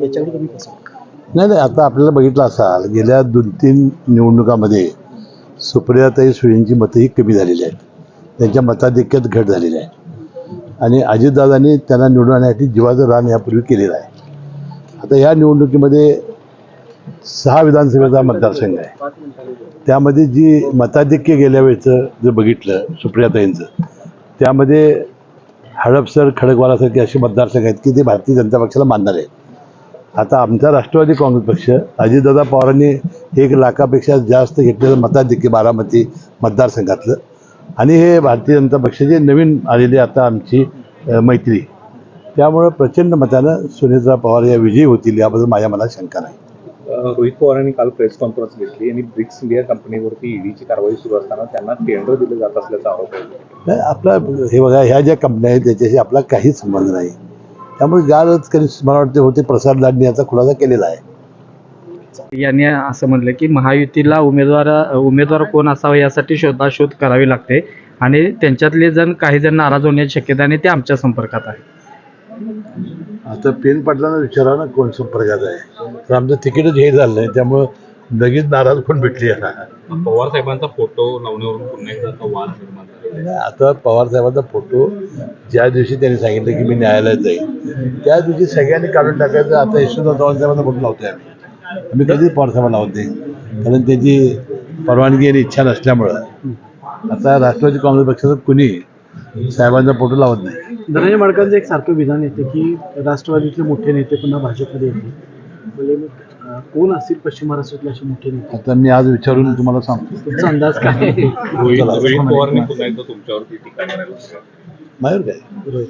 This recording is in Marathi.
याच्याकडे तुम्ही कसं नाही नाही आता आपल्याला बघितलं असाल गेल्या दोन तीन निवडणुकामध्ये सुप्रियाताई सुळेंची मतंही कमी झालेली आहेत. त्यांच्या मताधिक्यात घट झालेली आहे. आणि अजितदादांनी त्यांना निवडून आणण्यासाठी जीवाचं रान यापूर्वी केलेलं आहे. आता या निवडणुकीमध्ये सहा विधानसभेचा मतदारसंघ आहे. त्यामध्ये जी मताधिक्य गेल्या वेळचं जर बघितलं सुप्रियाताईंचं त्यामध्ये हडपसर खडकवालासारखे असे मतदारसंघ आहेत की ते भारतीय जनता पक्षाला मानणार आहेत. आता आमचा राष्ट्रवादी काँग्रेस पक्ष अजितदादा पवारांनी एक लाखापेक्षा जास्त घेतलेलं मताधिक्य बारामती मतदारसंघातलं. आणि हे भारतीय जनता पक्षाचे नवीन आलेले आता आमची मैत्री. त्यामुळं प्रचंड मतानं सुनेत्रा पवार या विजयी होतील याबद्दल माझ्या मनात शंका नाही. रोहित पवारांनी काल प्रेस कॉन्फरन्स घेतली आणि ब्रिक्स इंडिया कंपनीवरती ईडीची कारवाई सुरू असताना त्यांना टेंडर दिलं जात असल्याचा आरोप आहे. नाही आपला हे बघा ह्या ज्या कंपन्या आहेत त्याच्याशी आपला काहीच संबंध नाही. त्यामुळे ज्याच कधी मला वाटते होते प्रसाद लाडणी याचा खुलासा केलेला आहे. यांनी असं म्हटलं की महायुतीला उमेदवार उमेदवार कोण असावा यासाठी शोधाशोध करावी लागते आणि त्यांच्यातले जण काही जण नाराज होण्याची शक्यता आणि ते आमच्या संपर्कात आहे. आता पेन पाटलांना विचारा ना कोण संपर्कात आहे. तर आमचं तिकीटच हे झालं नाही त्यामुळं लगेच नाराज पण भेटली आहे पवार साहेबांचा फोटो लावण्यावरून पुन्हा एकदा आता पवार साहेबांचा फोटो ज्या दिवशी त्यांनी सांगितलं की मी न्यायालयात जाईल त्या दिवशी सगळ्यांनी काढून टाकायचं. आता यशवंत चव्हाण साहेबांना फोटो लावतोय आम्ही. आम्ही कधीच पवार साहेबांना लावत नाही. कारण त्याची परवानगी आणि इच्छा नसल्यामुळं. आता राष्ट्रवादी काँग्रेस पक्षाचं कुणी साहेबांचा फोटो लावत नाही. धनंजय माडकांचं एक सारखं विधान येते की राष्ट्रवादीतले मोठे नेते पुन्हा भाजपमध्ये अं, कोण असतील पश्चिम महाराष्ट्रातले असे मोठे नेते? आता मी आज विचारून तुम्हाला सांगतो. तुमचा अंदाज काय? रोहित रोहित पवारने पुन्हा एकदा तुमच्यावरती टीका करायला सुरुवात केली. माहीत काय? रोहित